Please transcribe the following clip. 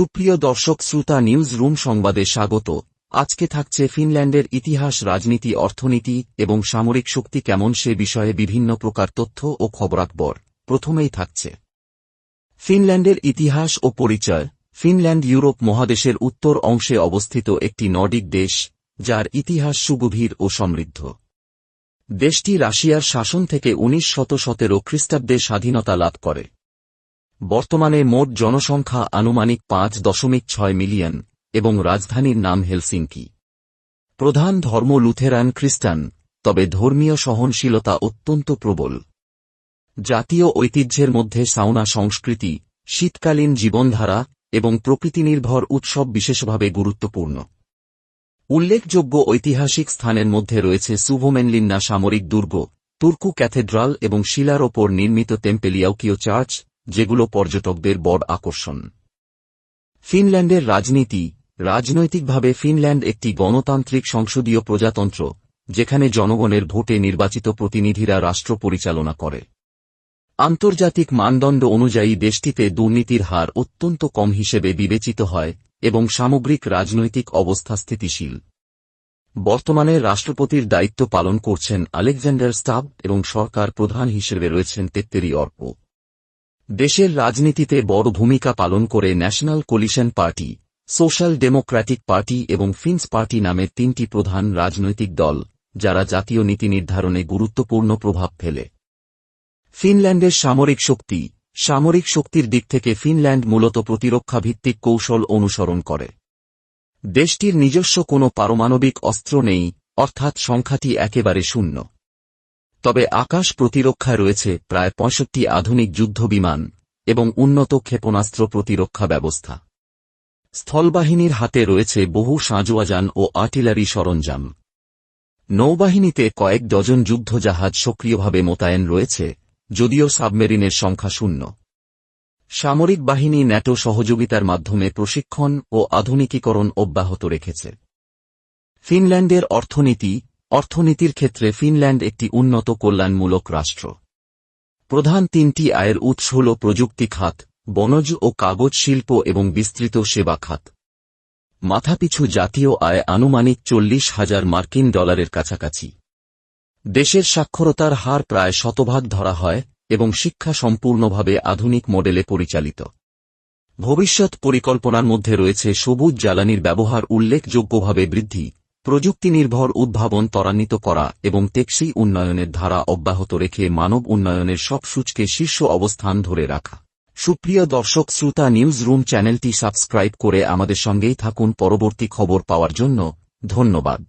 সুপ্রিয় দর্শক শ্রোতা নিউজ রুম সংবাদে স্বাগত। আজকে থাকছে ফিনল্যান্ডের ইতিহাস, রাজনীতি, অর্থনীতি এবং সামরিক শক্তি কেমন সে বিষয়ে বিভিন্ন প্রকার তথ্য ও খবরাকবর প্রথমেই থাকছে। ফিনল্যান্ডের ইতিহাস ও পরিচয়। ফিনল্যান্ড ইউরোপ মহাদেশের উত্তর অংশে অবস্থিত একটি নর্ডিক দেশ, যার ইতিহাস সুগভীর ও সমৃদ্ধ। দেশটি রাশিয়ার শাসন থেকে উনিশ শত সতেরো খ্রিস্টাব্দে স্বাধীনতা লাভ করে। বর্তমানে মোট জনসংখ্যা আনুমানিক পাঁচ দশমিক ছয় মিলিয়ন, এবং রাজধানীর নাম হেলসিঙ্কি। প্রধান ধর্ম লুথেরান খ্রিস্টান, তবে ধর্মীয় সহনশীলতা অত্যন্ত প্রবল। জাতীয় ঐতিহ্যের মধ্যে সাউনা সংস্কৃতি, শীতকালীন জীবনধারা, এবং প্রকৃতিনির্ভর উৎসব বিশেষভাবে গুরুত্বপূর্ণ। উল্লেখযোগ্য ঐতিহাসিক স্থানের মধ্যে রয়েছে সুভোমেনলিন্না সামরিক দুর্গ, তুর্কু ক্যাথেড্রাল এবং শিলার ওপর নির্মিত টেম্পেলিয়াউকিও চার্চ যেগুলো পর্যটকদের বড় আকর্ষণ। ফিনল্যান্ডের রাজনীতি, রাজনৈতিকভাবে ফিনল্যান্ড একটি গণতান্ত্রিক সংসদীয় প্রজাতন্ত্র, যেখানে জনগণের ভোটে নির্বাচিত প্রতিনিধিরা রাষ্ট্র পরিচালনা করে। আন্তর্জাতিক মানদণ্ড অনুযায়ী দেশটিতে দুর্নীতির হার অত্যন্ত কম হিসেবে বিবেচিত হয় এবং সামগ্রিক রাজনৈতিক অবস্থা স্থিতিশীল। বর্তমানে রাষ্ট্রপতির দায়িত্ব পালন করছেন আলেকজান্ডার স্টাব এবং সরকার প্রধান হিসেবে রয়েছেন তেত্তেরি অর্প। দেশের রাজনীতিতে বড় ভূমিকা পালন করে National Coalition Party, Social Democratic Party এবং ফিন্স পার্টি নামে তিনটি প্রধান রাজনৈতিক দল, যারা জাতীয় নীতি নির্ধারণে গুরুত্বপূর্ণ প্রভাব ফেলে। ফিনল্যান্ডের সামরিক শক্তি, সামরিক শক্তির দিক থেকে ফিনল্যান্ড মূলত প্রতিরক্ষা ভিত্তিক কৌশল অনুসরণ করে। দেশটির নিজস্ব কোনো পারমাণবিক অস্ত্র নেই, অর্থাৎ সংখ্যাটি একেবারে শূন্য। তবে আকাশ প্রতিরক্ষায় রয়েছে প্রায় পঁয়ষট্টি আধুনিক যুদ্ধবিমান এবং উন্নত ক্ষেপণাস্ত্র প্রতিরক্ষা ব্যবস্থা। স্থলবাহিনীর হাতে রয়েছে বহু সাঁজোয়াজান ও আর্টিলারি সরঞ্জাম। নৌবাহিনীতে কয়েক ডজন যুদ্ধজাহাজ সক্রিয়ভাবে মোতায়েন রয়েছে, যদিও সাবমেরিনের সংখ্যা শূন্য। সামরিক বাহিনী ন্যাটো সহযোগিতার মাধ্যমে প্রশিক্ষণ ও আধুনিকীকরণ অব্যাহত রেখেছে। ফিনল্যান্ডের অর্থনীতি অর্থনীতির ক্ষেত্রে ফিনল্যান্ড একটি উন্নত কল্যাণমূলক রাষ্ট্র। প্রধান তিনটি আয়ের উৎস হল প্রযুক্তি খাত, বনজ ও কাগজ শিল্প এবং বিস্তৃত সেবা খাত। মাথাপিছু জাতীয় আয় আনুমানিক চল্লিশ হাজার মার্কিন ডলারের কাছাকাছি। দেশের সাক্ষরতার হার প্রায় শতভাগ ধরা হয় এবং শিক্ষা সম্পূর্ণভাবে আধুনিক মডেলে পরিচালিত। ভবিষ্যৎ পরিকল্পনার মধ্যে রয়েছে সবুজ জ্বালানির ব্যবহার উল্লেখযোগ্যভাবে বৃদ্ধি। প্রযুক্তি নির্ভর উদ্ভাবন ত্বরান্বিত করা এবং টেকসই উন্নয়নের ধারা অব্যাহত রেখে মানব উন্নয়নের সব সূচকে শীর্ষ অবস্থান ধরে রাখা। সুপ্রিয় দর্শক, শ্রোতা নিউজ রুম চ্যানেলটি সাবস্ক্রাইব করে আমাদের সঙ্গেই থাকুন। পরবর্তী খবর পাওয়ার জন্য ধন্যবাদ।